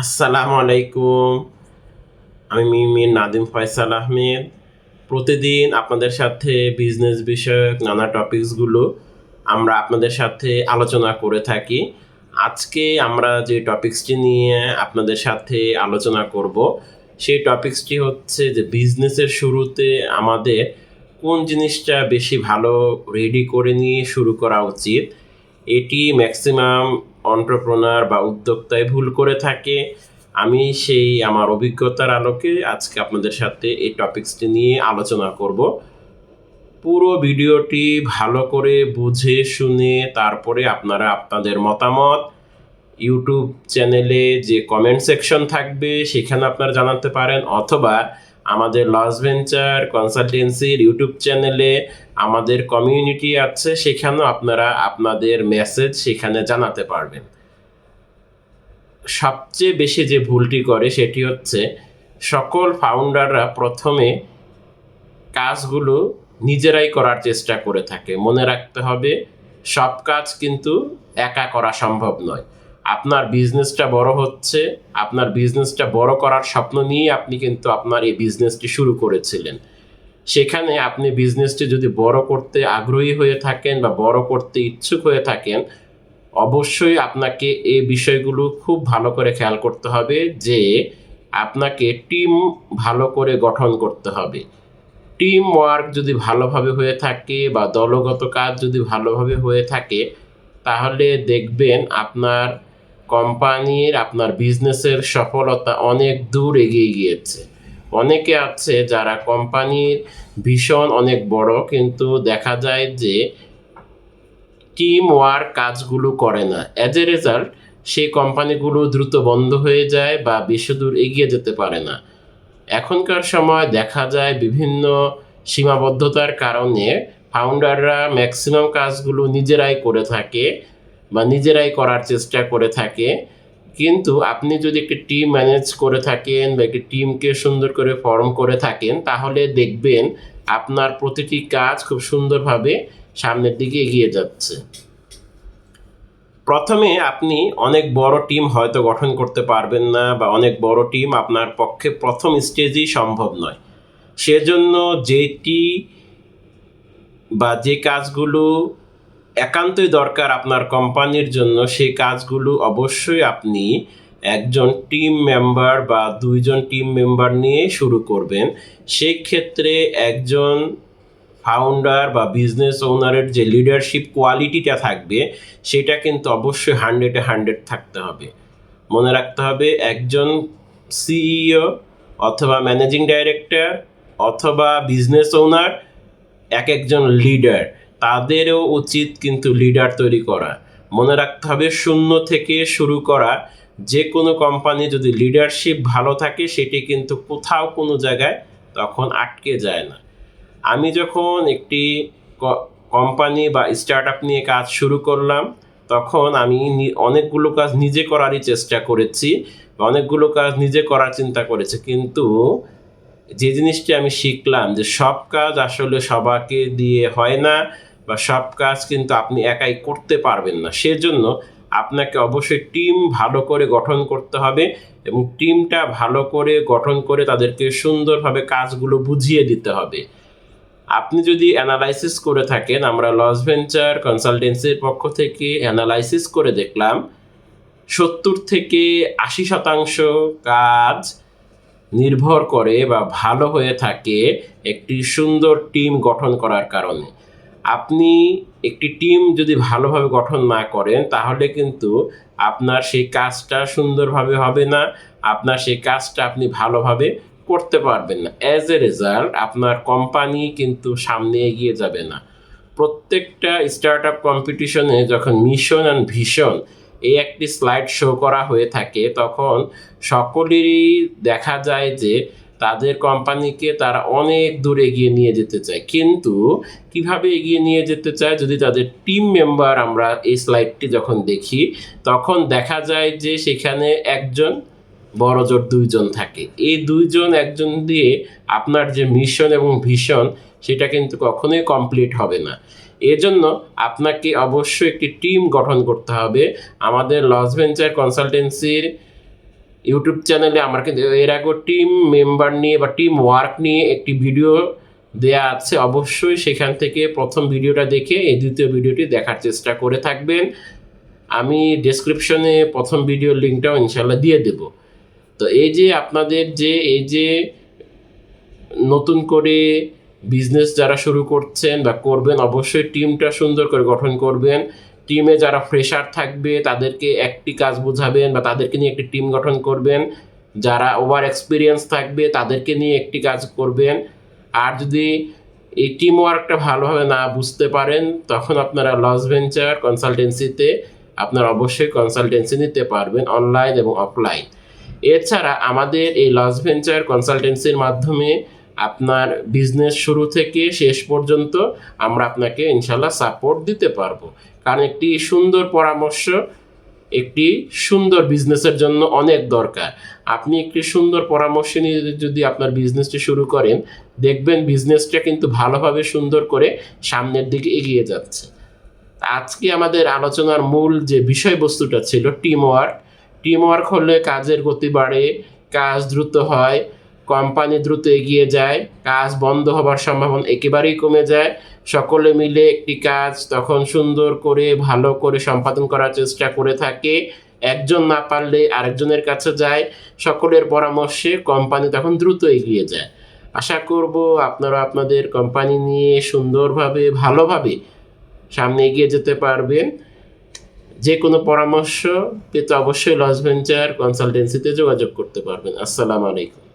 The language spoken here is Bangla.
আসসালামু আলাইকুম আমি মিমির নাদিম ফয়সাল আহমেদ। প্রতিদিন আপনাদের সাথে বিজনেস বিষয়ক নানা টপিকসগুলো আমরা আপনাদের সাথে আলোচনা করে থাকি। আজকে আমরা যে টপিকসটি নিয়ে আপনাদের সাথে আলোচনা করব, সেই টপিকসটি হচ্ছে যে বিজনেসের শুরুতে আমাদের কোন জিনিসটা বেশি ভালো রেডি করে নিয়ে শুরু করা উচিত, এটি ম্যাক্সিমাম অন্টারপ্রনার বা উদ্যোক্তায় ভুল করে থাকে, আমি সেই আমার অভিজ্ঞতার আলোকে আজকে আপনাদের সাথে এই টপিকসটি নিয়ে আলোচনা করব। পুরো ভিডিওটি ভালো করে বুঝে, শুনে, তারপরে আপনারা আপনাদের মতামত ইউটিউব চ্যানেলে যে কমেন্ট সেকশন থাকবে, সেখানে আপনারা জানাতে পারেন, অথবা আমাদের লস ভেঞ্চার কনসালটেন্সির ইউটিউব চ্যানেলে আমাদের কমিউনিটি আছে, সেখানেও আপনারা আপনাদের মেসেজ সেখানে জানাতে পারবেন। সবচেয়ে বেশি যে ভুলটি করে সেটি হচ্ছে, সকল ফাউন্ডাররা প্রথমে কাজগুলো নিজেরাই করার চেষ্টা করে থাকে। মনে রাখতে হবে, সব কাজ কিন্তু একা করা সম্ভব নয়। আপনার বিজনেসটা বড় হচ্ছে, আপনার বিজনেসটা বড় করার স্বপ্ন নিয়ে আপনি কিন্তু আপনার এই বিজনেসটি শুরু করেছিলেন। সেখানে আপনি বিজনেসটি যদি বড় করতে আগ্রহী হয়ে থাকেন বা বড় করতে ইচ্ছুক হয়ে থাকেন, অবশ্যই আপনাকে এই বিষয়গুলো খুব ভালো করে খেয়াল করতে হবে যে আপনাকে টিম ভালো করে গঠন করতে হবে। টিম ওয়ার্ক যদি ভালোভাবে হয়ে থাকে বা দলগত কাজ যদি ভালোভাবে হয়ে থাকে, তাহলে দেখবেন আপনার কোম্পানির আপনার বিজনেসের সফলতা অনেক দূর এগিয়ে গিয়েছে। অনেকে আছে যারা কোম্পানির ভীষণ অনেক বড়, কিন্তু দেখা যায় যে টিম ওয়ার্ক কাজগুলো করে না। অ্যাজ এ রেজাল্ট সেই কোম্পানিগুলো দ্রুত বন্ধ হয়ে যায় বা বেশি দূর এগিয়ে যেতে পারে না। এখনকার সময় দেখা যায় বিভিন্ন সীমাবদ্ধতার কারণে ফাউন্ডাররা ম্যাক্সিমাম কাজগুলো নিজেরাই করে থাকে। বা নিজেরাই করার চেষ্টা করে থাকে। কিন্তু আপনি যদি একটি টিম ম্যানেজ করে থাকেন বা একটি টিমকে সুন্দর করে ফর্ম করে থাকেন, তাহলে দেখবেন আপনার প্রতিটি কাজ খুব সুন্দরভাবে সামনের দিকে এগিয়ে যাচ্ছে। প্রথমে আপনি অনেক বড় টিম হয়তো গঠন করতে পারবেন না বা অনেক বড় টিম আপনার পক্ষে প্রথম স্টেজেই সম্ভব নয়। সেজন্য যেটি বা যে কাজগুলো একান্তই দরকার আপনার কোম্পানির জন্য, সেই কাজগুলো অবশ্যই আপনি একজন টিম মেম্বার বা দুইজন টিম মেম্বার নিয়ে শুরু করবেন। সেই ক্ষেত্রে একজন ফাউন্ডার বা বিজনেস ওনারের যে লিডারশিপ কোয়ালিটিটা থাকবে, সেটা কিন্তু অবশ্যই হান্ড্রেডে হান্ড্রেড থাকতে হবে। মনে রাখতে হবে, একজন সিইও অথবা ম্যানেজিং ডাইরেক্টর অথবা বিজনেস ওনার এক একজন লিডার তাদেরও উচিত কিন্তু লিডার তৈরি করা। মনে রাখতে হবে, শূন্য থেকে শুরু করা যে কোনো কোম্পানি যদি লিডারশিপ ভালো থাকে, সেটি কিন্তু কোথাও কোনো জায়গায় তখন আটকে যায় না। আমি যখন একটি কোম্পানি বা স্টার্ট আপ নিয়ে কাজ শুরু করলাম, তখন আমি অনেকগুলো কাজ নিজে করারই চেষ্টা করেছি, অনেকগুলো কাজ নিজে করার চিন্তা করেছি। কিন্তু যে জিনিসটি আমি শিখলাম যে সব কাজ আসলে সবাকে দিয়ে হয় না বা সব কাজ কিন্তু আপনি একাই করতে পারবেন না। সেজন্য আপনাকে অবশ্যই টিম ভালো করে গঠন করতে হবে এবং টিমটা ভালো করে গঠন করে তাদেরকে সুন্দরভাবে কাজগুলো বুঝিয়ে দিতে হবে। আপনি যদি অ্যানালাইসিস করে থাকেন, আমরা লস ভেঞ্চার কনসালটেন্সির পক্ষ থেকে অ্যানালাইসিস করে দেখলাম, সত্তর থেকে আশি শতাংশ কাজ নির্ভর করে বা ভালো হয়ে থাকে একটি সুন্দর টিম গঠন করার কারণে। আপনি একটি টিম যদি ভালোভাবে গঠন না করেন, তাহলে কিন্তু আপনার সেই কাজটা সুন্দরভাবে হবে না, আপনার সেই কাজটা আপনি ভালোভাবে করতে পারবেন না। অ্যাজ এ রেজাল্ট আপনার কোম্পানি কিন্তু সামনে এগিয়ে যাবে না। প্রত্যেকটা স্টার্ট আপ কম্পিটিশনে যখন মিশন অ্যান্ড ভিশন এই একটি স্লাইড শো করা হয়ে থাকে, তখন সকলেরই দেখা যায় যে তাদের কোম্পানিকে তারা অনেক দূর এগিয়ে নিয়ে যেতে চায়। কিন্তু কীভাবে এগিয়ে নিয়ে যেতে চায়? যদি তাদের টিম মেম্বার আমরা এই স্লাইডটি যখন দেখি, তখন দেখা যায় যে সেখানে একজন, বড় জোর দুইজন থাকে। এই দুইজন একজন দিয়ে আপনার যে মিশন এবং ভিশন সেটা কিন্তু কখনোই কমপ্লিট হবে না। এজন্য আপনাকে অবশ্যই একটি টিম গঠন করতে হবে। আমাদের লস ভেঞ্চার কনসালটেন্সির ইউটিউব চ্যানেলে আমার কিন্তু এর আগেও টিম মেম্বার নিয়ে বা টিম ওয়ার্ক নিয়ে একটি ভিডিও দেয়া আছে। অবশ্যই সেখান থেকে প্রথম ভিডিওটা দেখে এই দ্বিতীয় ভিডিওটি দেখার চেষ্টা করে থাকবেন। আমি ডেসক্রিপশনে প্রথম ভিডিওর লিঙ্কটাও ইনশাল্লাহ দিয়ে দেব। তো এই যে আপনাদের যে, এই যে নতুন করে বিজনেস যারা শুরু করছেন বা করবেন, অবশ্যই টিমটা সুন্দর করে গঠন করবেন। টিমে যারা ফ্রেশার থাকবে, তাদেরকে একটি কাজ বোঝাবেন বা তাদেরকে নিয়ে একটি টিম গঠন করবেন। যারা ওভার এক্সপিরিয়েন্স থাকবে, তাদেরকে নিয়ে একটি কাজ করবেন। আর যদি এই টিম ওয়ার্কটা ভালোভাবে না বুঝতে পারেন, তখন আপনারা লস ভেঞ্চার কনসালটেন্সিতে আপনারা অবশ্যই কনসালটেন্সি নিতে পারবেন অনলাইন এবং অফলাইন এছাড়া আমাদের এই লস ভেঞ্চার কনসালটেন্সির মাধ্যমে আপনার বিজনেস শুরু থেকে শেষ পর্যন্ত আমরা আপনাকে ইনশাল্লাহ সাপোর্ট দিতে পারব। কারণ একটি সুন্দর পরামর্শ, একটি সুন্দর বিজনেসের জন্য অনেক দরকার। আপনি একটি সুন্দর পরামর্শ নিয়ে যদি আপনার বিজনেসটি শুরু করেন, দেখবেন বিজনেসটা কিন্তু ভালোভাবে সুন্দর করে সামনের দিকে এগিয়ে যাচ্ছে। আজকে আমাদের আলোচনার মূল যে বিষয়বস্তুটা ছিল টিম ওয়ার্ক টিম ওয়ার্ক হলে কাজের গতি বাড়ে, কাজ দ্রুত হয় কোম্পানি দ্রুত এগিয়ে যায়, কাজ বন্ধ হবার সম্ভাবনা একেবারেই কমে যায়। সকলে মিলে একটি কাজ তখন সুন্দর করে, ভালো করে সম্পাদন করার চেষ্টা করে থাকে। একজন না পারলে আরেকজনের কাছে যায়। সকলের পরামর্শে কোম্পানি তখন দ্রুত এগিয়ে যায়। আশা করব আপনারা আপনাদের কোম্পানি নিয়ে সুন্দরভাবে, ভালোভাবে সামনে এগিয়ে যেতে পারবেন। যে কোনো পরামর্শ পেতে অবশ্যই লস ভেঞ্চার কনসালটেন্সিতে যোগাযোগ করতে পারবেন। আসসালামু আলাইকুম।